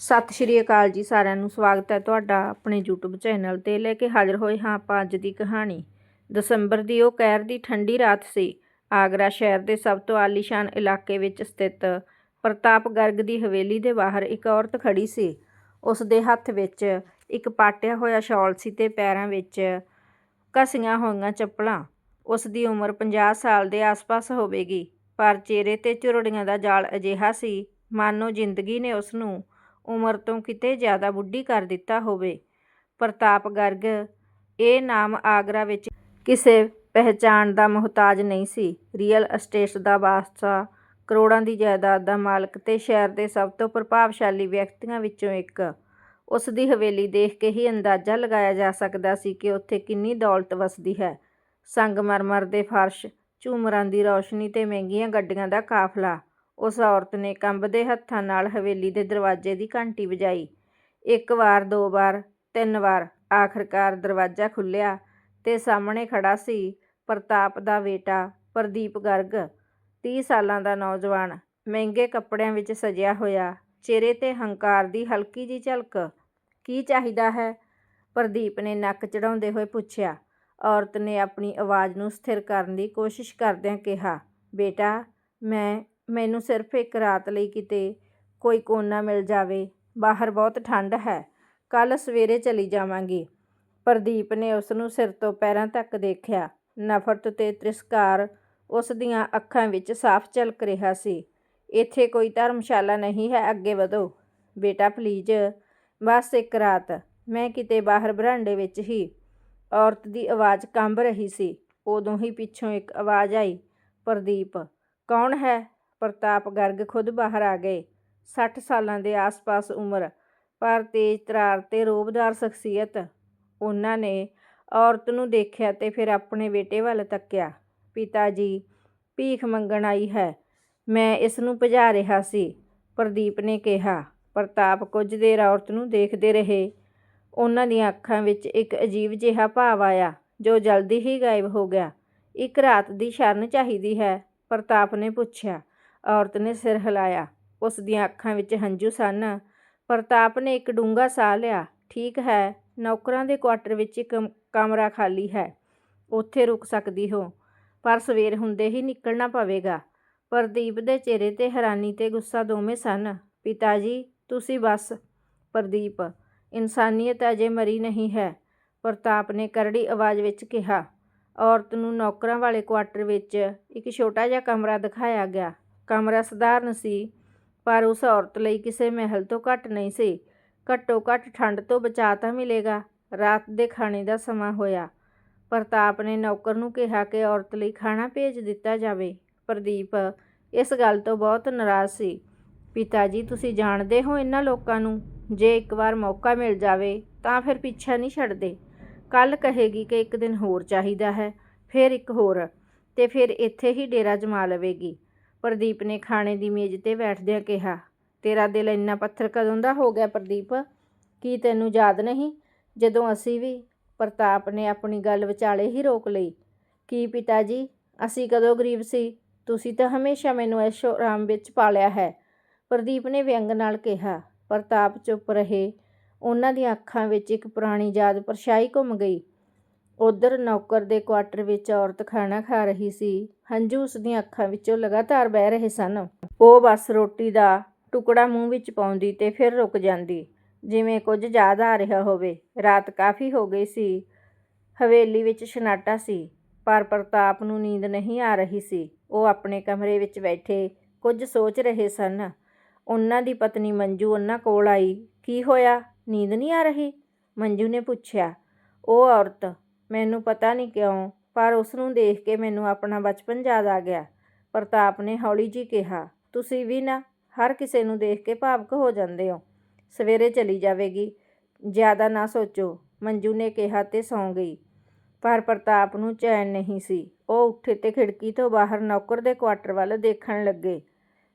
ਸਤਿ ਸ਼੍ਰੀ ਅਕਾਲ ਜੀ ਸਾਰਿਆਂ ਨੂੰ, ਸਵਾਗਤ ਹੈ ਤੁਹਾਡਾ ਆਪਣੇ YouTube ਚੈਨਲ ਤੇ ਲੈ ਕੇ ਹਾਜ਼ਰ ਹੋਏ ਹਾਂ ਆਪਾਂ ਅੱਜ ਦੀ ਕਹਾਣੀ। ਦਸੰਬਰ ਦੀ ਉਹ ਕਹਿਰ ਦੀ ਠੰਡੀ ਰਾਤ ਸੀ, ਆਗਰਾ ਸ਼ਹਿਰ ਦੇ ਸਭ ਤੋਂ ਆਲੀਸ਼ਾਨ ਇਲਾਕੇ ਵਿੱਚ ਸਥਿਤ ਪ੍ਰਤਾਪ ਗਰਗ ਦੀ ਹਵੇਲੀ ਦੇ ਬਾਹਰ ਇੱਕ ਔਰਤ ਖੜੀ ਸੀ। ਉਸ ਦੇ ਹੱਥ ਵਿੱਚ ਇੱਕ ਪਾਟਿਆ ਹੋਇਆ ਸ਼ਾਲ ਸੀ ਤੇ ਪੈਰਾਂ ਵਿੱਚ ਕਸੀਆਂ ਹੋਈਆਂ ਚੱਪਲਾਂ। ਉਸ ਦੀ ਉਮਰ 50 ਸਾਲ ਦੇ ਆਸ-ਪਾਸ ਹੋਵੇਗੀ, ਪਰ ਚਿਹਰੇ ਤੇ ਝੁਰੜੀਆਂ ਦਾ ਜਾਲ ਅਜਿਹਾ ਸੀ, ਮਾਨੋ ਜ਼ਿੰਦਗੀ ਨੇ ਉਸ ਨੂੰ ਉਮਰ ਤੋਂ ਕਿਤੇ ਜ਼ਿਆਦਾ ਬੁੱਢੀ ਕਰ ਦਿੱਤਾ ਹੋਵੇ। ਪ੍ਰਤਾਪ ਗਰਗ, ਇਹ ਨਾਮ ਆਗਰਾ ਵਿੱਚ ਕਿਸੇ ਪਹਿਚਾਣ ਦਾ ਮੁਹਤਾਜ ਨਹੀਂ ਸੀ। ਰੀਅਲ ਅਸਟੇਟ ਦਾ ਬਾਦਸ਼ਾਹ, ਕਰੋੜਾਂ ਦੀ ਜਾਇਦਾਦ ਦਾ ਮਾਲਕ ਤੇ ਸ਼ਹਿਰ ਦੇ ਸਭ ਤੋਂ ਪ੍ਰਭਾਵਸ਼ਾਲੀ ਵਿਅਕਤੀਆਂ ਵਿੱਚੋਂ ਇੱਕ। ਉਸ ਦੀ ਹਵੇਲੀ ਦੇਖ ਕੇ ਹੀ ਅੰਦਾਜ਼ਾ ਲਗਾਇਆ ਜਾ ਸਕਦਾ ਸੀ ਕਿ ਉੱਥੇ ਕਿੰਨੀ ਦੌਲਤ ਵਸਦੀ ਹੈ। ਸੰਗਮਰਮਰ ਦੇ ਫਰਸ਼, ਝੂਮਰਾਂ ਦੀ ਰੌਸ਼ਨੀ ਤੇ ਮਹਿੰਗੀਆਂ ਗੱਡੀਆਂ ਦਾ ਕਾਫਲਾ। ਉਸ ਔਰਤ ਨੇ ਕੰਬਦੇ ਹੱਥਾਂ ਨਾਲ ਹਵੇਲੀ ਦੇ ਦਰਵਾਜ਼ੇ ਦੀ ਘੰਟੀ ਵਜਾਈ। ਇੱਕ ਵਾਰ, ਦੋ ਵਾਰ, ਤਿੰਨ ਵਾਰ ਆਖਰਕਾਰ ਦਰਵਾਜ਼ਾ ਖੁੱਲਿਆ ਤੇ ਸਾਹਮਣੇ ਖੜਾ ਸੀ ਪ੍ਰਤਾਪ ਦਾ ਬੇਟਾ ਪ੍ਰਦੀਪ ਗਰਗ 30 ਸਾਲਾਂ ਦਾ ਨੌਜਵਾਨ, ਮਹਿੰਗੇ ਕੱਪੜਿਆਂ ਵਿੱਚ ਸਜਿਆ ਹੋਇਆ, ਚਿਹਰੇ ਤੇ ਹੰਕਾਰ ਦੀ ਹਲਕੀ ਜੀ ਝਲਕ। ਕੀ ਚਾਹੀਦਾ ਹੈ? ਪ੍ਰਦੀਪ ਨੇ ਨੱਕ ਚੜਾਉਂਦੇ ਹੋਏ ਪੁੱਛਿਆ। ਔਰਤ ਨੇ ਆਪਣੀ ਆਵਾਜ਼ ਨੂੰ ਸਥਿਰ ਕਰਨ ਦੀ ਕੋਸ਼ਿਸ਼ ਕਰਦਿਆਂ ਕਿਹਾ, ਬੇਟਾ, ਮੈਂ ਮੈਨੂੰ ਸਿਰਫ ਇੱਕ ਰਾਤ ਲਈ ਕਿਤੇ ਕੋਈ ਕੋਨਾ ਮਿਲ ਜਾਵੇ। ਬਾਹਰ ਬਹੁਤ ਠੰਡ ਹੈ। ਕੱਲ੍ਹ ਸਵੇਰੇ ਚਲੀ ਜਾਵਾਂਗੀ। ਪ੍ਰਦੀਪ ਨੇ ਉਸ ਨੂੰ ਸਿਰ ਤੋਂ ਪੈਰਾਂ ਤੱਕ ਦੇਖਿਆ। ਨਫ਼ਰਤ ਤੇ ਤ੍ਰਿਸਕਾਰ ਉਸ ਦੀਆਂ ਅੱਖਾਂ ਵਿੱਚ ਸਾਫ਼ ਝਲਕ ਰਿਹਾ ਸੀ। ਇੱਥੇ ਕੋਈ ਧਰਮਸ਼ਾਲਾ ਨਹੀਂ ਹੈ, ਅੱਗੇ ਵਧੋ। ਬੇਟਾ ਪਲੀਜ਼ ਬਸ ਇੱਕ ਰਾਤ। ਮੈਂ ਕਿਤੇ ਬਾਹਰ ਬਰਾਂਡੇ ਵਿੱਚ ਹੀ ਔਰਤ ਦੀ ਆਵਾਜ਼ ਕੰਬ ਰਹੀ ਸੀ। ਉਦੋਂ ਹੀ ਪਿੱਛੋਂ ਇੱਕ ਆਵਾਜ਼ ਆਈ। ਪ੍ਰਦੀਪ, ਕੌਣ ਹੈ? ਪ੍ਰਤਾਪ ਗਰਗ ਖੁਦ ਬਾਹਰ ਆ ਗਏ। 60 ਸਾਲਾਂ ਦੇ ਆਸ-ਪਾਸ ਉਮਰ, ਪਰ ਤੇਜ਼ ਤਰਾਰ ਤੇ ਰੋਬਦਾਰ ਸ਼ਖਸੀਅਤ। ਉਹਨਾਂ ਨੇ ਔਰਤ ਨੂੰ ਦੇਖਿਆ ਤੇ ਫਿਰ ਆਪਣੇ ਬੇਟੇ ਵੱਲ ਤੱਕਿਆ। ਪਿਤਾ ਜੀ, ਭੀਖ ਮੰਗਣ ਆਈ ਹੈ। ਮੈਂ ਇਸ ਨੂੰ ਭਜਾ ਰਿਹਾ ਸੀ, ਪ੍ਰਦੀਪ ਨੇ ਕਿਹਾ। ਪ੍ਰਤਾਪ ਕੁਝ ਦੇਰ ਔਰਤ ਨੂੰ ਦੇਖਦੇ ਰਹੇ। ਉਹਨਾਂ ਦੀਆਂ ਅੱਖਾਂ ਵਿੱਚ ਇੱਕ ਅਜੀਬ ਜਿਹਾ ਭਾਵ ਆਇਆ, ਜੋ ਜਲਦੀ ਹੀ ਗਾਇਬ ਹੋ ਗਿਆ। ਇੱਕ ਰਾਤ ਦੀ ਸ਼ਰਨ ਚਾਹੀਦੀ ਹੈ, ਪ੍ਰਤਾਪ ਨੇ ਪੁੱਛਿਆ। ਔਰਤ ਨੇ ਸਿਰ ਹਿਲਾਇਆ। ਉਸ ਦੀਆਂ ਅੱਖਾਂ ਵਿੱਚ ਹੰਝੂ ਸਨ। ਪ੍ਰਤਾਪ ਨੇ ਇੱਕ ਡੂੰਘਾ ਸਾਹ ਲਿਆ। ਠੀਕ ਹੈ, ਨੌਕਰਾਂ ਦੇ ਕੁਆਟਰ ਵਿੱਚ ਇੱਕ ਕਮਰਾ ਖਾਲੀ ਹੈ। ਉੱਥੇ ਰੁਕ ਸਕਦੀ ਹੋ। ਪਰ ਸਵੇਰ ਹੁੰਦੇ ਹੀ ਨਿਕਲਣਾ ਪਵੇਗਾ। ਪ੍ਰਦੀਪ ਦੇ ਚਿਹਰੇ ਤੇ ਹੈਰਾਨੀ ਤੇ ਗੁੱਸਾ ਦੋਵੇਂ ਸਨ। ਪਿਤਾ ਜੀ ਤੁਸੀਂ ਬਸ। ਪ੍ਰਦੀਪ, ਇਨਸਾਨੀਅਤ ਅਜੇ ਮਰੀ ਨਹੀਂ ਹੈ। ਪ੍ਰਤਾਪ ਨੇ ਕਰੜੀ ਆਵਾਜ਼ ਵਿੱਚ ਕਿਹਾ। ਔਰਤ ਨੂੰ ਨੌਕਰਾਂ ਵਾਲੇ ਕੁਆਟਰ ਵਿੱਚ ਇੱਕ ਛੋਟਾ ਜਿਹਾ ਕਮਰਾ ਦਿਖਾਇਆ ਗਿਆ। ਕਮਰਾ ਸਧਾਰਨ ਸੀ, ਪਰ ਉਸ ਔਰਤ ਲਈ ਕਿਸੇ ਮਹਿਲ ਤੋਂ ਘੱਟ ਨਹੀਂ ਸੀ। ਘੱਟੋ ਘੱਟ ਠੰਡ ਤੋਂ ਬਚਾ ਤਾਂ ਮਿਲੇਗਾ। ਰਾਤ ਦੇ ਖਾਣੇ ਦਾ ਸਮਾਂ ਹੋਇਆ। ਪ੍ਰਤਾਪ ਨੇ ਨੌਕਰ ਨੂੰ ਕਿਹਾ ਕਿ ਔਰਤ ਲਈ ਖਾਣਾ ਭੇਜ ਦਿੱਤਾ ਜਾਵੇ। ਪ੍ਰਦੀਪ ਇਸ ਗੱਲ ਤੋਂ ਬਹੁਤ ਨਾਰਾਜ਼ ਸੀ। ਪਿਤਾ ਜੀ, ਤੁਸੀਂ ਜਾਣਦੇ ਹੋ ਇਹਨਾਂ ਲੋਕਾਂ ਨੂੰ, ਜੇ ਇੱਕ ਵਾਰ ਮੌਕਾ ਮਿਲ ਜਾਵੇ ਤਾਂ ਫਿਰ ਪਿੱਛਾ ਨਹੀਂ ਛੱਡਦੇ। ਕੱਲ ਕਹੇਗੀ ਕਿ ਇੱਕ ਦਿਨ ਹੋਰ ਚਾਹੀਦਾ ਹੈ, ਫਿਰ ਇੱਕ ਹੋਰ, ਤੇ ਫਿਰ ਇੱਥੇ ਹੀ ਡੇਰਾ ਜਮਾ ਲਵੇਗੀ। ਪ੍ਰਦੀਪ ਨੇ ਖਾਣੇ ਦੀ ਮੇਜ਼ ਤੇ ਬੈਠਦਿਆਂ ਕਿਹਾ, ਤੇਰਾ ਦਿਲ ਇੰਨਾ ਪੱਥਰ ਕਦੋਂ ਦਾ ਹੋ ਗਿਆ ਪ੍ਰਦੀਪ? ਕੀ ਤੈਨੂੰ ਯਾਦ ਨਹੀਂ? ਜਦੋਂ ਅਸੀਂ ਵੀ ਪ੍ਰਤਾਪ ਨੇ ਆਪਣੀ ਗੱਲ ਵਿਚਾਲੇ ਹੀ ਰੋਕ ਲਈ। ਕੀ ਪਿਤਾ ਜੀ ਅਸੀਂ ਕਦੋਂ ਗਰੀਬ ਸੀ? ਤੁਸੀਂ ਤਾਂ ਹਮੇਸ਼ਾ ਮੈਨੂੰ ਐਸ਼ੋ ਆਰਾਮ ਵਿੱਚ ਪਾਲਿਆ ਹੈ। ਪ੍ਰਦੀਪ ਨੇ ਵਿਅੰਗ ਨਾਲ ਕਿਹਾ, ਪ੍ਰਤਾਪ ਚੁੱਪ ਰਹੇ। ਉਹਨਾਂ ਦੀਆਂ ਅੱਖਾਂ ਵਿੱਚ ਇੱਕ ਪੁਰਾਣੀ ਯਾਦ ਪਰਛਾਈ ਘੁੰਮ ਗਈ। ਉਧਰ ਨੌਕਰ ਦੇ ਕੁਆਟਰ ਵਿੱਚ ਔਰਤ ਖਾਣਾ ਖਾ ਰਹੀ ਸੀ। ਹੰਝੂ ਉਸ ਦੀਆਂ ਅੱਖਾਂ ਵਿੱਚੋਂ ਲਗਾਤਾਰ ਵਹਿ ਰਹੇ ਸਨ। ਉਹ ਬਸ ਰੋਟੀ ਦਾ ਟੁਕੜਾ ਮੂੰਹ ਵਿੱਚ ਪਾਉਂਦੀ ਤੇ ਫਿਰ ਰੁਕ ਜਾਂਦੀ। ਜਿਵੇਂ ਕੁਝ ਯਾਦ ਆ ਰਿਹਾ ਹੋਵੇ। ਰਾਤ ਕਾਫੀ ਹੋ ਗਈ ਸੀ। ਹਵੇਲੀ ਵਿੱਚ ਸਨਾਟਾ ਸੀ। ਪਰ ਪ੍ਰਤਾਪ ਨੂੰ ਨੀਂਦ ਨਹੀਂ ਆ ਰਹੀ ਸੀ। ਉਹ ਆਪਣੇ ਕਮਰੇ ਵਿੱਚ ਬੈਠੇ ਕੁਝ ਸੋਚ ਰਹੇ ਸਨ। ਉਹਨਾਂ ਦੀ ਪਤਨੀ ਮੰਜੂ ਉਹਨਾਂ ਕੋਲ ਆਈ। ਕੀ ਹੋਇਆ? ਨੀਂਦ ਨਹੀਂ ਆ ਰਹੀ? ਮੰਜੂ ਨੇ ਪੁੱਛਿਆ। ਉਹ ਔਰਤ। ਮੈਨੂੰ ਪਤਾ ਨਹੀਂ ਕਿਉਂ। ਪਰ ਉਸ ਨੂੰ ਦੇਖ ਕੇ ਮੈਨੂੰ ਆਪਣਾ ਬਚਪਨ ਯਾਦ ਆ ਗਿਆ। ਪ੍ਰਤਾਪ ਨੇ ਹੌਲੀ ਜੀ ਕਿਹਾ, ਤੁਸੀਂ ਵੀ ਨਾ ਹਰ ਕਿਸੇ ਨੂੰ ਦੇਖ ਕੇ ਭਾਵਕ ਹੋ ਜਾਂਦੇ ਹੋ। ਸਵੇਰੇ ਚਲੀ ਜਾਵੇਗੀ, ਜ਼ਿਆਦਾ ਨਾ ਸੋਚੋ। ਮੰਜੂ ਨੇ ਕਿਹਾ ਤੇ ਸੌਂ ਗਈ। ਪਰ ਪ੍ਰਤਾਪ ਨੂੰ ਚੈਨ ਨਹੀਂ ਸੀ। ਉਹ ਉੱਠੇ ਤੇ ਖਿੜਕੀ ਤੋਂ ਬਾਹਰ ਨੌਕਰ ਦੇ ਕੁਆਟਰ ਵੱਲ ਦੇਖਣ ਲੱਗੇ।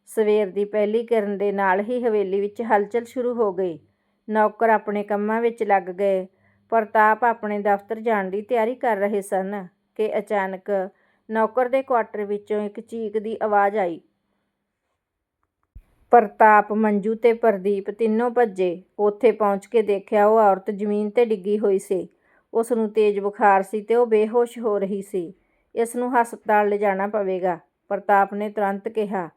ਸਵੇਰ ਦੀ ਪਹਿਲੀ ਕਿਰਨ ਦੇ ਨਾਲ ਹੀ ਹਵੇਲੀ ਵਿੱਚ ਹਲਚਲ ਸ਼ੁਰੂ ਹੋ ਗਈ। ਨੌਕਰ ਆਪਣੇ ਕੰਮਾਂ ਵਿੱਚ ਲੱਗ ਗਏ। ਪ੍ਰਤਾਪ ਆਪਣੇ ਦਫ਼ਤਰ ਜਾਣ ਦੀ ਤਿਆਰੀ ਕਰ ਰਹੇ ਸਨ। ਕਿ ਅਚਾਨਕ ਨੌਕਰ ਦੇ ਕੁਆਟਰ ਵਿੱਚੋਂ ਇੱਕ ਚੀਕ ਦੀ ਆਵਾਜ਼ ਆਈ। ਪ੍ਰਤਾਪ, ਮੰਜੂ ਤੇ ਪ੍ਰਦੀਪ ਤਿੰਨੋਂ ਭੱਜੇ। ਉੱਥੇ ਪਹੁੰਚ ਕੇ ਦੇਖਿਆ ਉਹ ਔਰਤ ਜ਼ਮੀਨ ਤੇ ਡਿੱਗੀ ਹੋਈ ਸੀ। ਉਸ ਨੂੰ ਤੇਜ਼ ਬੁਖਾਰ ਸੀ ਤੇ ਉਹ ਬੇਹੋਸ਼ ਹੋ ਰਹੀ ਸੀ। ਇਸ ਨੂੰ ਹਸਪਤਾਲ ਲਿਜਾਣਾ ਪਵੇਗਾ। ਪ੍ਰਤਾਪ ਨੇ ਤੁਰੰਤ ਕਿਹਾ,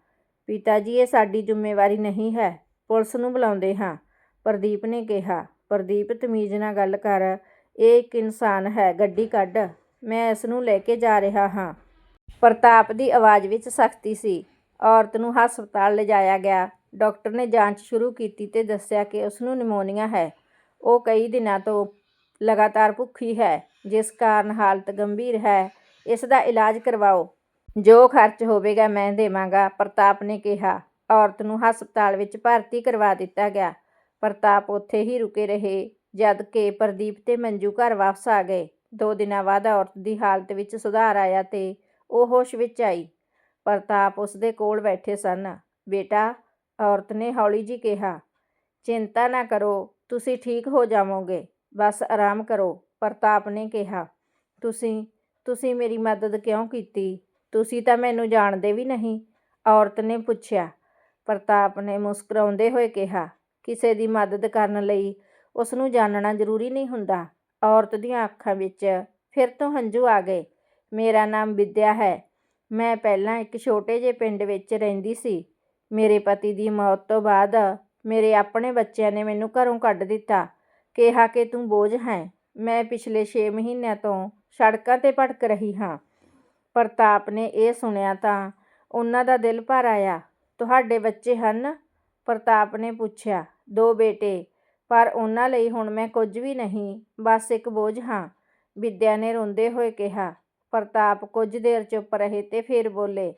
ਪਿਤਾ ਜੀ, ਇਹ ਸਾਡੀ ਜ਼ਿੰਮੇਵਾਰੀ ਨਹੀਂ ਹੈ। ਪੁਲਿਸ ਨੂੰ ਬੁਲਾਉਂਦੇ ਹਾਂ। ਪ੍ਰਦੀਪ ਨੇ ਕਿਹਾ, ਪ੍ਰਦੀਪ, ਤਮੀਜ਼ ਨਾਲ ਗੱਲ ਕਰ। ਇਹ ਇੱਕ ਇਨਸਾਨ ਹੈ। ਗੱਡੀ ਕੱਢ। ਮੈਂ ਇਸ ਨੂੰ ਲੈ ਕੇ ਜਾ ਰਿਹਾ ਹਾਂ। ਪ੍ਰਤਾਪ ਦੀ ਆਵਾਜ਼ ਵਿੱਚ ਸਖਤੀ ਸੀ। ਔਰਤ ਨੂੰ ਹਸਪਤਾਲ ਲਿਜਾਇਆ ਗਿਆ। ਡਾਕਟਰ ਨੇ ਜਾਂਚ ਸ਼ੁਰੂ ਕੀਤੀ ਤੇ ਦੱਸਿਆ ਕਿ ਉਸ ਨੂੰ ਨਿਮੋਨੀਆ ਹੈ। ਉਹ ਕਈ ਦਿਨਾਂ ਤੋਂ ਲਗਾਤਾਰ ਭੁੱਖੀ ਹੈ, ਜਿਸ ਕਾਰਨ ਹਾਲਤ ਗੰਭੀਰ ਹੈ। ਇਸ ਦਾ ਇਲਾਜ ਕਰਵਾਓ। ਜੋ ਖਰਚ ਹੋਵੇਗਾ ਮੈਂ ਦੇਵਾਂਗਾ, ਪ੍ਰਤਾਪ ਨੇ ਕਿਹਾ। ਔਰਤ ਨੂੰ ਹਸਪਤਾਲ ਵਿੱਚ ਭਰਤੀ ਕਰਵਾ ਦਿੱਤਾ ਗਿਆ। ਪ੍ਰਤਾਪ ਉੱਥੇ ਹੀ ਰੁਕੇ ਰਹੇ, ਜਦ ਕਿ ਪ੍ਰਦੀਪ ਤੇ ਮੰਜੂ ਘਰ ਵਾਪਸ ਆ ਗਏ। ਦੋ ਦਿਨਾਂ ਬਾਅਦ ਔਰਤ ਦੀ ਹਾਲਤ ਵਿੱਚ ਸੁਧਾਰ ਆਇਆ ਤੇ ਉਹ ਹੋਸ਼ ਵਿੱਚ ਆਈ। ਪ੍ਰਤਾਪ ਉਸ ਦੇ ਕੋਲ ਬੈਠੇ ਸਨ। ਬੇਟਾ, ਔਰਤ ਨੇ ਹੌਲੀ ਜੀ ਕਿਹਾ, ਚਿੰਤਾ ਨਾ ਕਰੋ, ਤੁਸੀਂ ਠੀਕ ਹੋ ਜਾਵੋਗੇ, ਬਸ ਆਰਾਮ ਕਰੋ। ਪ੍ਰਤਾਪ ਨੇ ਕਿਹਾ, ਤੁਸੀਂ ਤੁਸੀਂ ਮੇਰੀ ਮਦਦ ਕਿਉਂ ਕੀਤੀ? ਤੁਸੀਂ ਤਾਂ ਮੈਨੂੰ ਜਾਣਦੇ ਵੀ ਨਹੀਂ। ਔਰਤ ਨੇ ਪੁੱਛਿਆ। ਪ੍ਰਤਾਪ ਨੇ ਮੁਸਕਰਾਉਂਦੇ ਹੋਏ ਕਿਹਾ, ਕਿਸੇ ਦੀ ਮਦਦ ਕਰਨ ਲਈ ਉਸ ਨੂੰ ਜਾਣਨਾ ਜ਼ਰੂਰੀ ਨਹੀਂ ਹੁੰਦਾ। ਔਰਤ ਦੀਆਂ ਅੱਖਾਂ ਵਿੱਚ ਫਿਰ ਤੋਂ ਹੰਝੂ ਆ ਗਏ। ਮੇਰਾ ਨਾਮ ਵਿਦਿਆ ਹੈ। ਮੈਂ ਪਹਿਲਾਂ ਇੱਕ ਛੋਟੇ ਜਿਹੇ ਪਿੰਡ ਵਿੱਚ ਰਹਿੰਦੀ ਸੀ। ਮੇਰੇ ਪਤੀ ਦੀ ਮੌਤ ਤੋਂ ਬਾਅਦ ਮੇਰੇ ਆਪਣੇ ਬੱਚਿਆਂ ਨੇ ਮੈਨੂੰ ਘਰੋਂ ਕੱਢ ਦਿੱਤਾ। ਕਿਹਾ ਕਿ ਤੂੰ ਬੋਝ ਹੈ। ਮੈਂ ਪਿਛਲੇ 6 ਮਹੀਨਿਆਂ ਤੋਂ ਸੜਕਾਂ ਤੇ ਭਟਕ ਰਹੀ ਹਾਂ। ਪ੍ਰਤਾਪ ਨੇ ਇਹ ਸੁਣਿਆ ਤਾਂ ਉਹਨਾਂ ਦਾ ਦਿਲ ਭਰ ਆਇਆ। ਤੁਹਾਡੇ ਬੱਚੇ ਹਨ? ਪ੍ਰਤਾਪ ਨੇ ਪੁੱਛਿਆ। ਦੋ ਬੇਟੇ। ਪਰ ਉਹਨਾਂ ਲਈ ਹੁਣ ਮੈਂ ਕੁਝ ਵੀ ਨਹੀਂ, ਬਸ ਇੱਕ ਬੋਝ ਹਾਂ। ਵਿਦਿਆ ਨੇ ਰੋਂਦੇ ਹੋਏ ਕਿਹਾ, ਪ੍ਰਤਾਪ, ਕੁਝ ਦੇਰ ਚੁੱਪ ਰਹੇ ਤੇ ਫਿਰ ਬੋਲੇ,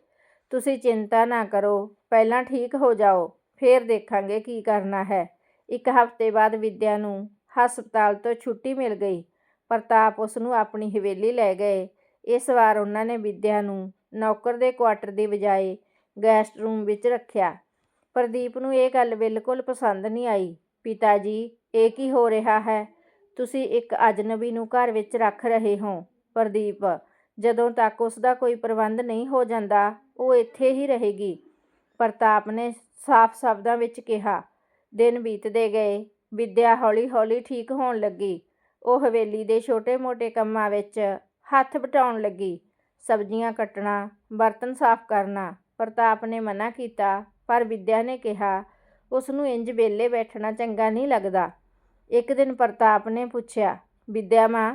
ਤੁਸੀਂ ਚਿੰਤਾ ਨਾ ਕਰੋ, ਪਹਿਲਾਂ ਠੀਕ ਹੋ ਜਾਓ, ਫਿਰ ਦੇਖਾਂਗੇ ਕੀ ਕਰਨਾ ਹੈ। ਇੱਕ ਹਫ਼ਤੇ ਬਾਅਦ ਵਿਦਿਆ ਨੂੰ ਹਸਪਤਾਲ ਤੋਂ ਛੁੱਟੀ ਮਿਲ ਗਈ। ਪ੍ਰਤਾਪ ਉਸ ਨੂੰ ਆਪਣੀ ਹਵੇਲੀ ਲੈ ਗਏ। ਇਸ ਵਾਰ ਉਹਨਾਂ ਨੇ ਵਿਦਿਆ ਨੂੰ ਨੌਕਰ ਦੇ ਕੁਆਟਰ ਦੀ ਬਜਾਏ ਗੈਸਟ ਰੂਮ ਵਿੱਚ ਰੱਖਿਆ। ਪ੍ਰਦੀਪ ਨੂੰ ਇਹ ਗੱਲ ਬਿਲਕੁਲ ਪਸੰਦ ਨਹੀਂ ਆਈ। ਪਿਤਾ ਜੀ, ਇਹ ਕੀ ਹੋ ਰਿਹਾ ਹੈ? ਤੁਸੀਂ ਇੱਕ ਅਜਨਬੀ ਨੂੰ ਘਰ ਵਿੱਚ ਰੱਖ ਰਹੇ ਹੋ, ਪ੍ਰਦੀਪ। ਜਦੋਂ ਤੱਕ ਉਸ ਦਾ ਕੋਈ ਪ੍ਰਬੰਧ ਨਹੀਂ ਹੋ ਜਾਂਦਾ, ਉਹ ਇੱਥੇ ਹੀ ਰਹੇਗੀ। ਪ੍ਰਤਾਪ ਨੇ ਸਾਫ਼ ਸ਼ਬਦਾਂ ਵਿੱਚ ਕਿਹਾ। ਦਿਨ ਬੀਤਦੇ ਗਏ। ਵਿਦਿਆ ਹੌਲੀ-ਹੌਲੀ ਠੀਕ ਹੋਣ ਲੱਗੀ। ਉਹ ਹਵੇਲੀ ਦੇ ਛੋਟੇ-ਮੋਟੇ ਕੰਮਾਂ ਵਿੱਚ ਹੱਥ ਵਟਾਉਣ ਲੱਗੀ। ਸਬਜ਼ੀਆਂ ਕੱਟਣਾ, ਬਰਤਨ ਸਾਫ਼ ਕਰਨਾ, ਪ੍ਰਤਾਪ ਨੇ ਮਨਾ ਕੀਤਾ, ਪਰ ਵਿਦਿਆ ਨੇ ਕਿਹਾ ਉਸ ਨੂੰ ਇੰਜ ਵਿਹਲੇ ਬੈਠਣਾ ਚੰਗਾ ਨਹੀਂ ਲੱਗਦਾ। ਇੱਕ ਦਿਨ ਪ੍ਰਤਾਪ ਨੇ ਪੁੱਛਿਆ, ਵਿਦਿਆ ਮਾਂ,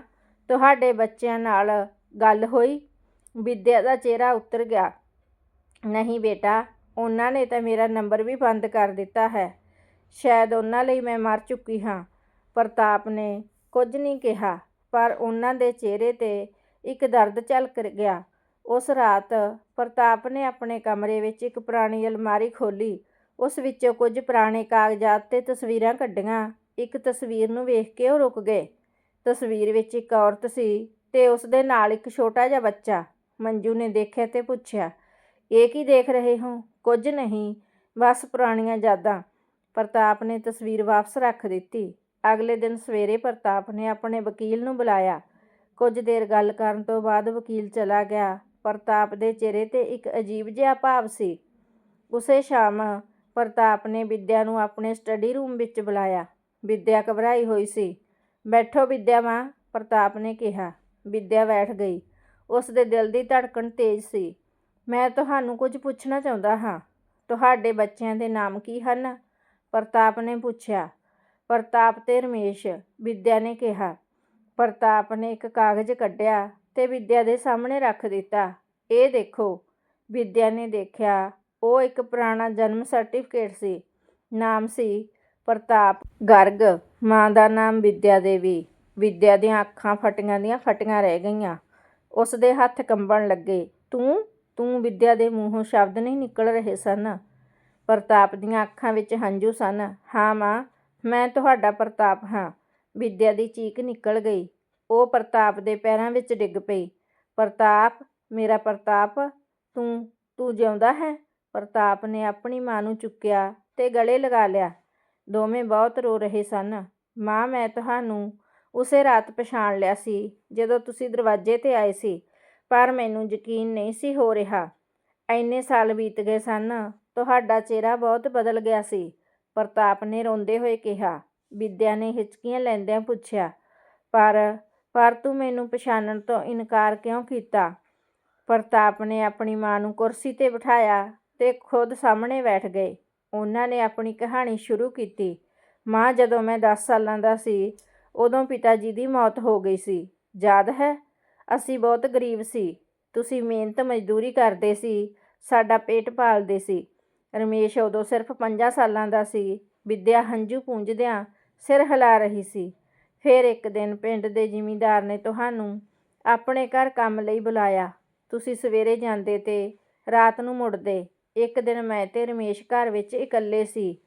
ਤੁਹਾਡੇ ਬੱਚਿਆਂ ਨਾਲ ਗੱਲ ਹੋਈ? ਵਿਦਿਆ ਦਾ ਚਿਹਰਾ ਉਤਰ ਗਿਆ, ਨਹੀਂ ਬੇਟਾ, ਉਹਨਾਂ ਨੇ ਤਾਂ ਮੇਰਾ ਨੰਬਰ ਵੀ ਬੰਦ ਕਰ ਦਿੱਤਾ ਹੈ। ਸ਼ਾਇਦ ਉਹਨਾਂ ਲਈ ਮੈਂ ਮਰ ਚੁੱਕੀ ਹਾਂ। ਪ੍ਰਤਾਪ ਨੇ ਕੁਝ ਨਹੀਂ ਕਿਹਾ, ਪਰ ਉਹਨਾਂ ਦੇ ਚਿਹਰੇ ਤੇ ਇੱਕ ਦਰਦ ਝਲਕ ਗਿਆ। ਉਸ ਰਾਤ ਪ੍ਰਤਾਪ ਨੇ ਆਪਣੇ ਕਮਰੇ ਵਿੱਚ ਇੱਕ ਪੁਰਾਣੀ ਅਲਮਾਰੀ ਖੋਲੀ ਉਸ ਵਿੱਚੋਂ ਕੁਝ ਪੁਰਾਣੇ ਕਾਗਜ਼ਾਤ ਤੇ ਤਸਵੀਰਾਂ ਕੱਢੀਆਂ। ਇੱਕ ਤਸਵੀਰ ਨੂੰ ਵੇਖ ਕੇ ਉਹ ਰੁਕ ਗਏ। ਤਸਵੀਰ ਵਿੱਚ ਇੱਕ ਔਰਤ ਸੀ ਤੇ ਉਸ ਦੇ ਨਾਲ ਇੱਕ ਛੋਟਾ ਜਿਹਾ ਬੱਚਾ। ਮੰਜੂ ਨੇ ਦੇਖਿਆ ਤੇ ਪੁੱਛਿਆ, ਇਹ ਕੀ ਦੇਖ ਰਹੇ ਹੋ? ਕੁਝ ਨਹੀਂ, ਬਸ ਪੁਰਾਣੀਆਂ ਯਾਦਾਂ। ਪ੍ਰਤਾਪ ਨੇ ਤਸਵੀਰ ਵਾਪਸ ਰੱਖ ਦਿੱਤੀ। ਅਗਲੇ ਦਿਨ ਸਵੇਰੇ ਪ੍ਰਤਾਪ ਨੇ ਆਪਣੇ ਵਕੀਲ ਨੂੰ ਬੁਲਾਇਆ। ਕੁਝ ਦੇਰ ਗੱਲ ਕਰਨ ਤੋਂ ਬਾਅਦ ਵਕੀਲ ਚਲਾ ਗਿਆ। ਪ੍ਰਤਾਪ ਦੇ ਚਿਹਰੇ ਤੇ ਇੱਕ ਅਜੀਬ ਜਿਹਾ ਭਾਵ ਸੀ। ਉਸੇ ਸ਼ਾਮ ਪ੍ਰਤਾਪ ਨੇ ਵਿਦਿਆ ਨੂੰ ਆਪਣੇ ਸਟੱਡੀ ਰੂਮ ਵਿੱਚ ਬੁਲਾਇਆ। ਵਿਦਿਆ ਘਬਰਾਈ ਹੋਈ ਸੀ। ਬੈਠੋ ਵਿਦਿਆ ਮਾਂ, ਪ੍ਰਤਾਪ ਨੇ ਕਿਹਾ। ਵਿਦਿਆ ਬੈਠ ਗਈ। ਉਸ ਦੇ ਦਿਲ ਦੀ ਧੜਕਣ ਤੇਜ਼ ਸੀ। ਮੈਂ ਤੁਹਾਨੂੰ ਕੁਝ ਪੁੱਛਣਾ ਚਾਹੁੰਦਾ ਹਾਂ। ਤੁਹਾਡੇ ਬੱਚਿਆਂ ਦੇ ਨਾਮ ਕੀ ਹਨ? ਪ੍ਰਤਾਪ ਨੇ ਪੁੱਛਿਆ। ਪ੍ਰਤਾਪ ਤੇ ਰਮੇਸ਼, ਵਿਦਿਆ ਨੇ ਕਿਹਾ। ਪ੍ਰਤਾਪ ਨੇ ਇੱਕ ਕਾਗਜ਼ ਕੱਢਿਆ ਤੇ ਵਿਦਿਆ ਦੇ ਸਾਹਮਣੇ ਰੱਖ ਦਿੱਤਾ। ਇਹ ਦੇਖੋ, ਵਿਦਿਆ ਨੇ ਦੇਖਿਆ। ਉਹ ਇੱਕ ਪੁਰਾਣਾ ਜਨਮ ਸਰਟੀਫਿਕੇਟ ਸੀ। ਨਾਮ ਸੀ ਪ੍ਰਤਾਪ ਗਰਗ। ਮਾਂ ਦਾ ਨਾਮ ਵਿਦਿਆ ਦੇਵੀ। ਵਿਦਿਆ ਦੀਆਂ ਅੱਖਾਂ ਫਟੀਆਂ ਦੀਆਂ ਫਟੀਆਂ ਰਹਿ ਗਈਆਂ। ਉਸ ਦੇ ਹੱਥ ਕੰਬਣ ਲੱਗੇ। ਤੂੰ? ਤੂੰ ਵਿਦਿਆ ਦੇ ਮੂੰਹੋਂ ਸ਼ਬਦ ਨਹੀਂ ਨਿਕਲ ਰਹੇ ਸਨ? ਪ੍ਰਤਾਪ ਦੀਆਂ ਅੱਖਾਂ ਵਿੱਚ ਹੰਝੂ ਸਨ। ਹਾਂ ਮਾਂ, ਮੈਂ ਤੁਹਾਡਾ ਪ੍ਰਤਾਪ ਹਾਂ। ਵਿਦਿਆ ਦੀ ਚੀਕ ਨਿਕਲ ਗਈ। ਉਹ ਪ੍ਰਤਾਪ ਦੇ ਪੈਰਾਂ ਵਿੱਚ ਡਿੱਗ ਪਈ। ਪ੍ਰਤਾਪ, ਮੇਰਾ ਪ੍ਰਤਾਪ, ਤੂੰ ਤੂੰ ਜਿਉਂਦਾ ਹੈ? ਪ੍ਰਤਾਪ ਨੇ ਆਪਣੀ ਮਾਂ ਨੂੰ ਚੁੱਕਿਆ ਤੇ ਗਲੇ ਲਗਾ ਲਿਆ। ਦੋਵੇਂ ਬਹੁਤ ਰੋ ਰਹੇ ਸਨ। ਮਾਂ, ਮੈਂ ਤੁਹਾਨੂੰ ਉਸੇ ਰਾਤ ਪਛਾਣ ਲਿਆ ਸੀ, ਜਦੋਂ ਤੁਸੀਂ ਦਰਵਾਜ਼ੇ ਤੇ ਆਏ ਸੀ, ਪਰ ਮੈਨੂੰ ਯਕੀਨ ਨਹੀਂ ਸੀ ਹੋ ਰਿਹਾ। ਐਨੇ ਸਾਲ ਬੀਤ ਗਏ ਸਨ, ਤੁਹਾਡਾ ਚਿਹਰਾ ਬਹੁਤ ਬਦਲ ਗਿਆ ਸੀ, ਪ੍ਰਤਾਪ ਨੇ ਰੋਂਦੇ ਹੋਏ ਕਿਹਾ। ਵਿਦਿਆ ਨੇ ਹਿਚਕੀਆਂ ਲੈਂਦਿਆਂ ਪੁੱਛਿਆ, ਪਰ ਪਰ ਤੂੰ ਮੈਨੂੰ ਪਛਾਣਨ ਤੋਂ ਇਨਕਾਰ ਕਿਉਂ ਕੀਤਾ? ਪ੍ਰਤਾਪ ਨੇ ਆਪਣੀ ਮਾਂ ਨੂੰ ਕੁਰਸੀ ਤੇ ਬਿਠਾਇਆ ਤੇ ਖੁਦ ਸਾਹਮਣੇ ਬੈਠ ਗਏ। ਉਹਨਾਂ ਨੇ ਆਪਣੀ ਕਹਾਣੀ ਸ਼ੁਰੂ ਕੀਤੀ। ਮਾਂ ਜਦੋਂ ਮੈਂ 10 ਸਾਲਾਂ ਦਾ ਸੀ, ਉਦੋਂ ਪਿਤਾ ਜੀ ਦੀ ਮੌਤ ਹੋ ਗਈ ਸੀ। ਯਾਦ ਹੈ? ਅਸੀਂ ਬਹੁਤ ਗਰੀਬ ਸੀ। ਤੁਸੀਂ ਮਿਹਨਤ ਮਜ਼ਦੂਰੀ ਕਰਦੇ ਸੀ, ਸਾਡਾ ਪੇਟ ਪਾਲਦੇ ਸੀ। ਰਮੇਸ਼ ਉਦੋਂ ਸਿਰਫ 5 ਸਾਲਾਂ ਦਾ ਸੀ। ਵਿਦਿਆ ਹੰਝੂ ਪੂੰਝਦਿਆਂ ਸਿਰ ਹਿਲਾ ਰਹੀ ਸੀ। ਫਿਰ ਇੱਕ ਦਿਨ ਪਿੰਡ ਦੇ ਜ਼ਿਮੀਂਦਾਰ ਨੇ ਤੁਹਾਨੂੰ ਆਪਣੇ ਘਰ ਕੰਮ ਲਈ ਬੁਲਾਇਆ। ਤੁਸੀਂ ਸਵੇਰੇ ਜਾਂਦੇ ਤੇ ਰਾਤ ਨੂੰ ਮੁੜਦੇ। ਇੱਕ ਦਿਨ ਮੈਂ ਤੇ ਰਮੇਸ਼ ਘਰ ਵਿੱਚ ਇਕੱਲੇ ਸੀ।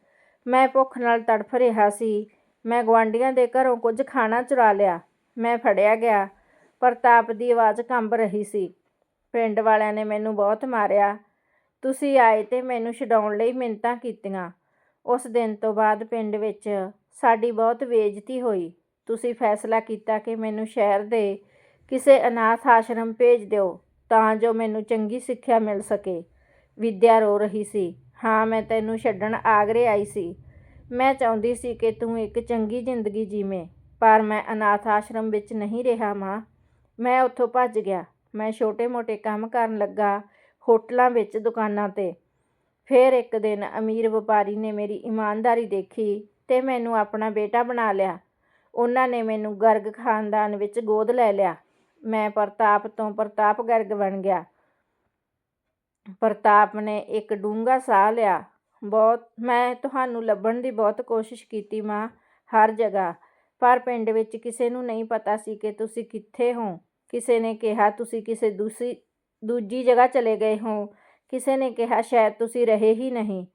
ਮੈਂ ਭੁੱਖ ਨਾਲ ਤੜਫ ਰਿਹਾ ਸੀ। ਮੈਂ ਗੁਆਂਢੀਆਂ ਦੇ ਘਰੋਂ ਕੁਝ ਖਾਣਾ ਚੁਰਾ ਲਿਆ। ਮੈਂ ਫੜਿਆ ਗਿਆ। ਪ੍ਰਤਾਪ ਦੀ ਆਵਾਜ਼ ਕੰਬ ਰਹੀ ਸੀ। ਪਿੰਡ ਵਾਲਿਆਂ ਨੇ ਮੈਨੂੰ ਬਹੁਤ ਮਾਰਿਆ। ਤੁਸੀਂ ਆਏ ਤੇ ਮੈਨੂੰ ਛਡਾਉਣ ਲਈ ਮਿੰਨਤਾਂ ਕੀਤੀਆਂ। ਉਸ ਦਿਨ ਤੋਂ ਬਾਅਦ ਪਿੰਡ ਵਿੱਚ ਸਾਡੀ ਬਹੁਤ ਬੇਇੱਜ਼ਤੀ ਹੋਈ। ਤੁਸੀਂ ਫੈਸਲਾ ਕੀਤਾ ਕਿ ਮੈਨੂੰ ਸ਼ਹਿਰ ਦੇ ਕਿਸੇ ਅਨਾਥ ਆਸ਼ਰਮ ਭੇਜ ਦਿਓ, ਤਾਂ ਜੋ ਮੈਨੂੰ ਚੰਗੀ ਸਿੱਖਿਆ ਮਿਲ ਸਕੇ। ਵਿਦਿਆ ਰੋ ਰਹੀ ਸੀ। ਹਾਂ, ਮੈਂ ਤੈਨੂੰ ਛੱਡਣ ਆਗਰੇ ਆਈ ਸੀ। ਮੈਂ ਚਾਹੁੰਦੀ ਸੀ ਕਿ ਤੂੰ ਇੱਕ ਚੰਗੀ ਜ਼ਿੰਦਗੀ ਜੀਵੇਂ, ਪਰ ਮੈਂ ਅਨਾਥ ਆਸ਼ਰਮ ਵਿੱਚ ਨਹੀਂ ਰਿਹਾ, ਮਾਂ। ਮੈਂ ਉੱਥੋਂ ਭੱਜ ਗਿਆ। ਮੈਂ ਛੋਟੇ-ਮੋਟੇ ਕੰਮ ਕਰਨ ਲੱਗਾ ਹੋਟਲਾਂ ਵਿੱਚ ਦੁਕਾਨਾਂ ਤੇ। ਫਿਰ ਇੱਕ ਦਿਨ ਅਮੀਰ ਵਪਾਰੀ ਨੇ ਮੇਰੀ ਇਮਾਨਦਾਰੀ ਦੇਖੀ ਤੇ ਮੈਨੂੰ ਆਪਣਾ ਬੇਟਾ ਬਣਾ ਲਿਆ। ਉਹਨਾਂ ਨੇ ਮੈਨੂੰ ਗਰਗ ਖਾਨਦਾਨ ਵਿੱਚ ਗੋਦ ਲੈ ਲਿਆ। ਮੈਂ ਪ੍ਰਤਾਪ ਤੋਂ ਪ੍ਰਤਾਪ ਗਰਗ ਬਣ ਗਿਆ। ਪ੍ਰਤਾਪ ਨੇ ਇੱਕ ਡੂੰਘਾ ਸਾਹ ਲਿਆ। ਬਹੁਤ, ਮੈਂ ਤੁਹਾਨੂੰ ਲੱਭਣ ਦੀ ਬਹੁਤ ਕੋਸ਼ਿਸ਼ ਕੀਤੀ ਮਾਂ, ਹਰ ਜਗ੍ਹਾ। ਪਰ ਪਿੰਡ ਵਿੱਚ ਕਿਸੇ ਨੂੰ ਨਹੀਂ ਪਤਾ ਸੀ ਕਿ ਤੁਸੀਂ ਕਿੱਥੇ ਹੋ। ਕਿਸੇ ਨੇ ਕਿਹਾ, ਤੁਸੀਂ ਕਿਸੇ ਦੂਸਰੀ ਦੂਜੀ ਜਗ੍ਹਾ ਚਲੇ ਗਏ ਹੋ। ਕਿਸੇ ਨੇ ਕਿਹਾ, ਸ਼ਾਇਦ ਤੁਸੀਂ ਰਹੇ ਹੀ ਨਹੀਂ।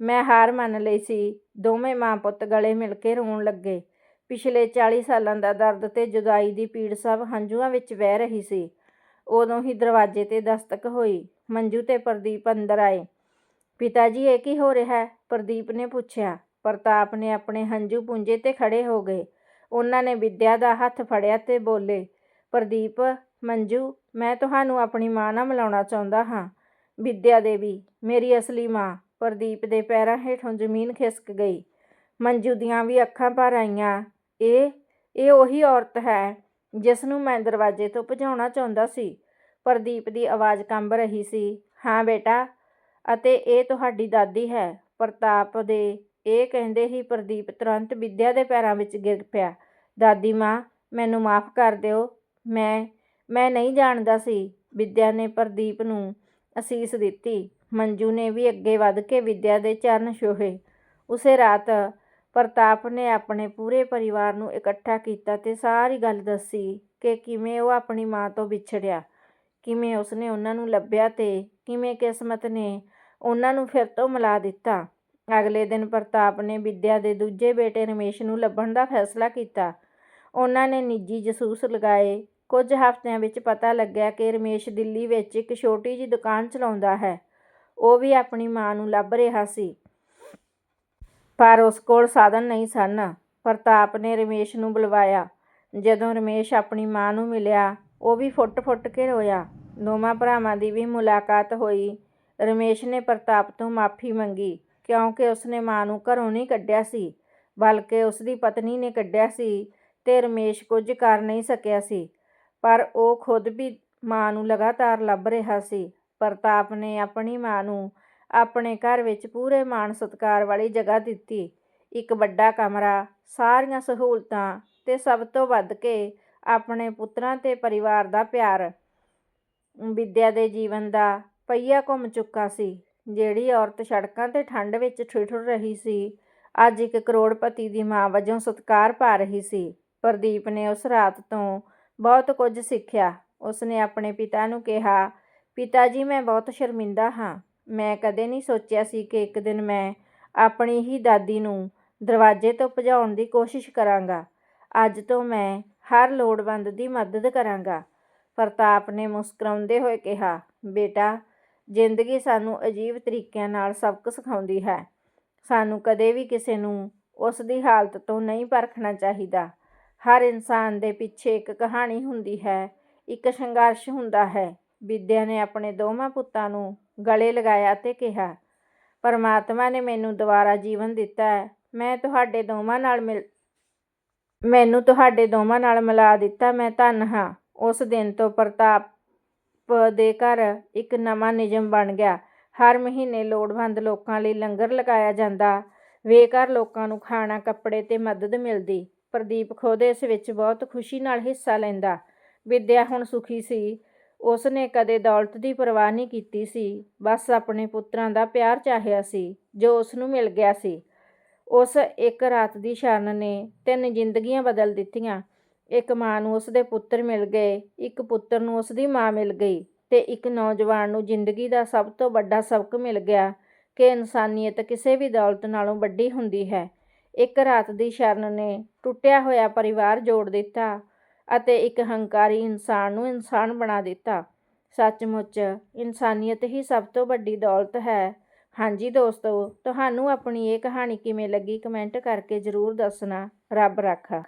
ਮੈਂ ਹਾਰ ਮੰਨ ਲਈ ਸੀ। ਦੋਵੇਂ ਮਾਂ ਪੁੱਤ ਗਲੇ ਮਿਲ ਕੇ ਰੋਣ ਲੱਗੇ। ਪਿਛਲੇ 40 ਸਾਲਾਂ ਦਾ ਦਰਦ ਤੇ ਜੁਦਾਈ ਦੀ ਪੀੜ ਸਭ ਹੰਝੂਆਂ ਵਿੱਚ ਵਹਿ ਰਹੀ ਸੀ। ਉਦੋਂ ਹੀ ਦਰਵਾਜ਼ੇ ਤੇ ਦਸਤਕ ਹੋਈ। ਮੰਜੂ ਤੇ ਪ੍ਰਦੀਪ ਅੰਦਰ ਆਏ। ਪਿਤਾ ਜੀ, ਇਹ ਕੀ ਹੋ ਰਿਹਾ ਹੈ? ਪ੍ਰਦੀਪ ਨੇ ਪੁੱਛਿਆ। ਪ੍ਰਤਾਪ ਨੇ ਆਪਣੇ ਹੰਝੂ ਪੁੰਜੇ ਤੇ ਖੜੇ ਹੋ ਗਏ। ਉਹਨਾਂ ਨੇ ਵਿਦਿਆ ਦਾ ਹੱਥ ਫੜਿਆ ਤੇ ਬੋਲੇ, ਪ੍ਰਦੀਪ, ਮੰਜੂ, ਮੈਂ ਤੁਹਾਨੂੰ ਆਪਣੀ ਮਾਂ ਨਾਲ ਮਿਲਾਉਣਾ ਚਾਹੁੰਦਾ ਹਾਂ। ਵਿਦਿਆ ਦੇਵੀ, ਮੇਰੀ ਅਸਲੀ ਮਾਂ। ਪ੍ਰਦੀਪ ਦੇ ਪੈਰਾਂ ਹੇਠੋਂ ਜ਼ਮੀਨ ਖਿਸਕ ਗਈ। ਮੰਜੂ ਦੀਆਂ ਵੀ ਅੱਖਾਂ ਭਰ ਆਈਆਂ। ਇਹ ਇਹ ਉਹੀ ਔਰਤ ਹੈ, ਜਿਸ ਨੂੰ ਮੈਂ ਦਰਵਾਜ਼ੇ ਤੋਂ ਭਜਾਉਣਾ ਚਾਹੁੰਦਾ ਸੀ। ਪ੍ਰਦੀਪ ਦੀ ਆਵਾਜ਼ ਕੰਬ ਰਹੀ ਸੀ। ਹਾਂ ਬੇਟਾ, ਅਤੇ ਇਹ ਤੁਹਾਡੀ ਦਾਦੀ ਹੈ। ਪ੍ਰਤਾਪ ਦੇ ਇਹ ਕਹਿੰਦੇ ਹੀ ਪ੍ਰਦੀਪ ਤੁਰੰਤ ਵਿਦਿਆ ਦੇ ਪੈਰਾਂ ਵਿੱਚ ਗਿਰ ਪਿਆ। ਦਾਦੀ ਮਾਂ, ਮੈਨੂੰ ਮਾਫ ਕਰ ਦਿਓ। ਮੈਂ ਮੈਂ ਨਹੀਂ ਜਾਣਦਾ ਸੀ। ਵਿਦਿਆ ਨੇ ਪ੍ਰਦੀਪ ਨੂੰ ਅਸੀਸ ਦਿੱਤੀ। ਮੰਜੂ ਨੇ ਵੀ ਅੱਗੇ ਵੱਧ ਕੇ ਵਿਦਿਆ ਦੇ ਚਰਨ ਛੋਹੇ। ਉਸੇ ਰਾਤ ਪ੍ਰਤਾਪ ਨੇ ਆਪਣੇ ਪੂਰੇ ਪਰਿਵਾਰ ਨੂੰ ਇਕੱਠਾ ਕੀਤਾ ਤੇ ਸਾਰੀ ਗੱਲ ਦੱਸੀ ਕਿ ਕਿਵੇਂ ਉਹ ਆਪਣੀ ਮਾਂ ਤੋਂ ਵਿਛੜਿਆ। ਕਿਵੇਂ ਉਸਨੇ ਉਹਨਾਂ ਨੂੰ ਲੱਭਿਆ ਤੇ ਕਿਵੇਂ ਕਿਸਮਤ ਨੇ ਉਹਨਾਂ ਨੂੰ ਫਿਰ ਤੋਂ ਮਿਲਾ ਦਿੱਤਾ। ਅਗਲੇ ਦਿਨ ਪ੍ਰਤਾਪ ਨੇ ਵਿਦਿਆ ਦੇ ਦੂਜੇ ਬੇਟੇ ਰਮੇਸ਼ ਨੂੰ ਲੱਭਣ ਦਾ ਫੈਸਲਾ ਕੀਤਾ। ਉਹਨਾਂ ਨੇ ਨਿੱਜੀ ਜਸੂਸ ਲਗਾਏ। ਕੁਝ ਹਫ਼ਤਿਆਂ ਵਿੱਚ ਪਤਾ ਲੱਗਿਆ ਕਿ ਰਮੇਸ਼ ਦਿੱਲੀ ਵਿੱਚ ਇੱਕ ਛੋਟੀ ਜਿਹੀ ਦੁਕਾਨ ਚਲਾਉਂਦਾ ਹੈ। ਉਹ ਵੀ ਆਪਣੀ ਮਾਂ ਨੂੰ ਲੱਭ ਰਿਹਾ ਸੀ। ਪਰ ਉਸ ਕੋਲ ਸਾਧਨ ਨਹੀਂ ਸਨ। ਪ੍ਰਤਾਪ ਨੇ ਰਮੇਸ਼ ਨੂੰ ਬੁਲਵਾਇਆ। ਜਦੋਂ ਰਮੇਸ਼ ਆਪਣੀ ਮਾਂ ਨੂੰ ਮਿਲਿਆ ਉਹ ਵੀ ਫੁੱਟ-ਫੁੱਟ ਕੇ ਰੋਇਆ। ਦੋਵਾਂ ਭਰਾਵਾਂ ਦੀ ਵੀ ਮੁਲਾਕਾਤ ਹੋਈ। ਰਮੇਸ਼ ਨੇ ਪ੍ਰਤਾਪ ਤੋਂ ਮਾਫੀ ਮੰਗੀ, ਕਿਉਂਕਿ ਉਸਨੇ ਮਾਂ ਨੂੰ ਘਰੋਂ ਨਹੀਂ ਕੱਢਿਆ ਸੀ, ਬਲਕਿ ਉਸਦੀ ਪਤਨੀ ਨੇ ਕੱਢਿਆ ਸੀ ਤੇ ਰਮੇਸ਼ ਕੁਝ ਕਰ ਨਹੀਂ ਸਕਿਆ ਸੀ। ਪਰ ਉਹ ਖੁਦ ਵੀ ਮਾਂ ਨੂੰ ਲਗਾਤਾਰ ਲੱਭ ਰਿਹਾ ਸੀ। ਪ੍ਰਤਾਪ ਨੇ ਆਪਣੀ ਮਾਂ ਨੂੰ ਆਪਣੇ ਘਰ ਵਿੱਚ ਪੂਰੇ ਮਾਣ ਸਤਿਕਾਰ ਵਾਲੀ ਜਗ੍ਹਾ ਦਿੱਤੀ। ਇੱਕ ਵੱਡਾ ਕਮਰਾ, ਸਾਰੀਆਂ ਸਹੂਲਤਾਂ ਤੇ ਸਭ ਤੋਂ ਵੱਧ ਕੇ ਆਪਣੇ ਪੁੱਤਰਾਂ ਤੇ ਪਰਿਵਾਰ ਦਾ ਪਿਆਰ। ਵਿਦਿਆ ਦੇ ਜੀਵਨ ਦਾ ਪਹੀਆ ਘੁੰਮ ਚੁੱਕਾ ਸੀ, ਜਿਹੜੀ ਔਰਤ ਸੜਕਾਂ ਤੇ ਠੰਡ ਵਿੱਚ ਠਿਠੁਰ ਰਹੀ ਸੀ। ਅੱਜ ਇੱਕ ਕਰੋੜਪਤੀ ਦੀ ਮਾਂ ਵਜੋਂ ਸਤਿਕਾਰ ਪਾ ਰਹੀ ਸੀ। ਪ੍ਰਦੀਪ ਨੇ ਉਸ ਰਾਤ ਤੋਂ ਬਹੁਤ ਕੁਝ ਸਿੱਖਿਆ। ਉਸਨੇ ਆਪਣੇ ਪਿਤਾ ਨੂੰ ਕਿਹਾ, ਪਿਤਾ ਜੀ, ਮੈਂ ਬਹੁਤ ਸ਼ਰਮਿੰਦਾ ਹਾਂ। ਮੈਂ ਕਦੇ ਨਹੀਂ ਸੋਚਿਆ ਸੀ ਕਿ ਇੱਕ ਦਿਨ ਮੈਂ ਆਪਣੀ ਹੀ ਦਾਦੀ ਨੂੰ ਦਰਵਾਜ਼ੇ ਤੋਂ ਭਜਾਉਣ ਦੀ ਕੋਸ਼ਿਸ਼ ਕਰਾਂਗਾ। ਅੱਜ ਤੋਂ ਮੈਂ ਹਰ ਲੋੜਵੰਦ ਦੀ ਮਦਦ ਕਰਾਂਗਾ। ਪ੍ਰਤਾਪ ਨੇ ਮੁਸਕਰਾਉਂਦੇ ਹੋਏ ਕਿਹਾ, ਬੇਟਾ, ਜ਼ਿੰਦਗੀ ਸਾਨੂੰ ਅਜੀਬ ਤਰੀਕਿਆਂ ਨਾਲ ਸਬਕ ਸਿਖਾਉਂਦੀ ਹੈ। ਸਾਨੂੰ ਕਦੇ ਵੀ ਕਿਸੇ ਨੂੰ ਉਸ ਦੀ ਹਾਲਤ ਤੋਂ ਨਹੀਂ ਪਰਖਣਾ ਚਾਹੀਦਾ। ਹਰ ਇਨਸਾਨ ਦੇ ਪਿੱਛੇ ਇੱਕ ਕਹਾਣੀ ਹੁੰਦੀ ਹੈ, ਇੱਕ ਸੰਘਰਸ਼ ਹੁੰਦਾ ਹੈ। ਵਿਦਿਆ ਨੇ ਆਪਣੇ ਦੋਵਾਂ ਪੁੱਤਾਂ ਨੂੰ ਗਲੇ ਲਗਾਇਆ ਤੇ ਕਿਹਾ, ਪਰਮਾਤਮਾ ਨੇ ਮੈਨੂੰ ਦੁਬਾਰਾ ਜੀਵਨ ਦਿੱਤਾ ਹੈ। ਮੈਂ ਤੁਹਾਡੇ ਦੋਵਾਂ ਨਾਲ ਮਿਲ ਮੈਨੂੰ ਤੁਹਾਡੇ ਦੋਵਾਂ ਨਾਲ ਮਿਲਾ ਦਿੱਤਾ, ਮੈਂ ਧੰਨ ਹਾਂ। ਉਸ ਦਿਨ ਤੋਂ ਪ੍ਰਤਾਪ ਦੇ ਘਰ ਇੱਕ ਨਵਾਂ ਨਿਯਮ ਬਣ ਗਿਆ। ਹਰ ਮਹੀਨੇ ਲੋੜਵੰਦ ਲੋਕਾਂ ਲਈ ਲੰਗਰ ਲਗਾਇਆ ਜਾਂਦਾ। ਬੇਘਰ ਲੋਕਾਂ ਨੂੰ ਖਾਣਾ, ਕੱਪੜੇ ਤੇ ਮਦਦ ਮਿਲਦੀ। ਪ੍ਰਦੀਪ ਖੁਦ ਇਸ ਵਿੱਚ ਬਹੁਤ ਖੁਸ਼ੀ ਨਾਲ ਹਿੱਸਾ ਲੈਂਦਾ। ਵਿਦਿਆ ਹੁਣ ਸੁਖੀ ਸੀ। ਉਸ ਨੇ ਕਦੇ ਦੌਲਤ ਦੀ ਪਰਵਾਹ ਨਹੀਂ ਕੀਤੀ ਸੀ। ਬਸ ਆਪਣੇ ਪੁੱਤਰਾਂ ਦਾ ਪਿਆਰ ਚਾਹਿਆ ਸੀ, ਜੋ ਉਸ ਨੂੰ ਮਿਲ ਗਿਆ ਸੀ। ਉਸ ਇੱਕ ਰਾਤ ਦੀ ਸ਼ਰਨ ਨੇ ਤਿੰਨ ਜ਼ਿੰਦਗੀਆਂ ਬਦਲ ਦਿੱਤੀਆਂ। ਇੱਕ ਮਾਂ ਨੂੰ ਉਸ ਦੇ ਪੁੱਤਰ ਮਿਲ ਗਏ, ਇੱਕ ਪੁੱਤਰ ਨੂੰ ਉਸ ਦੀ ਮਾਂ ਮਿਲ ਗਈ ਤੇ ਇੱਕ ਨੌਜਵਾਨ ਨੂੰ ਜ਼ਿੰਦਗੀ ਦਾ ਸਭ ਤੋਂ ਵੱਡਾ ਸਬਕ ਮਿਲ ਗਿਆ ਕਿ ਇਨਸਾਨੀਅਤ ਕਿਸੇ ਵੀ ਦੌਲਤ ਨਾਲੋਂ ਵੱਡੀ ਹੁੰਦੀ ਹੈ। ਇੱਕ ਰਾਤ ਦੀ ਸ਼ਰਨ ਨੇ ਟੁੱਟਿਆ ਹੋਇਆ ਪਰਿਵਾਰ ਜੋੜ ਦਿੱਤਾ ਅਤੇ ਇੱਕ ਹੰਕਾਰੀ ਇਨਸਾਨ ਨੂੰ ਇਨਸਾਨ ਬਣਾ ਦਿੱਤਾ। ਸੱਚਮੁੱਚ ਇਨਸਾਨੀਅਤ ਹੀ ਸਭ ਤੋਂ ਵੱਡੀ ਦੌਲਤ ਹੈ। ਹਾਂਜੀ ਦੋਸਤੋ ਤੁਹਾਨੂੰ ਆਪਣੀ ਇਹ ਕਹਾਣੀ ਕਿਵੇਂ ਲੱਗੀ? ਕਮੈਂਟ ਕਰਕੇ ਜ਼ਰੂਰ ਦੱਸਣਾ ਰੱਬ ਰਾਖਾ।